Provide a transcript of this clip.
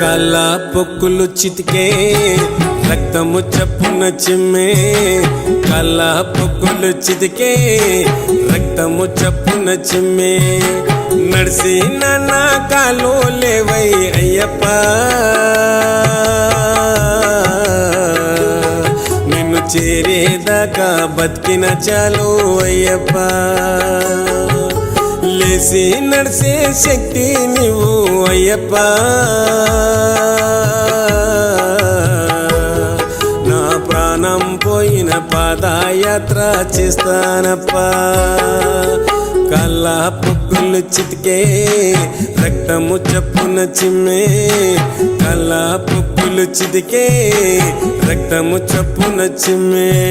కళ్ళ పొక్కులు చితికే రక్తము చప్పున చిమ్మే. కళ్ళ పొక్కులు చితికే రక్తము చప్పున చిమ్మే. నడిసి నాన్న కాలు లేవై అయ్యప్ప. నిన్ను చేరేదాకా బతికిన చాలు అయ్యప్ప. లేసి నడిసే శక్తి నీవు అయ్యప్ప. నా ప్రాణం పోయిన పాదయాత్ర చేస్తానప్ప. కళ్ళ పొక్కులు చితికే రక్తము చప్పున చిమ్మే. కళ్ళ పొక్కులు చితికే రక్తము చప్పున చిమ్మే.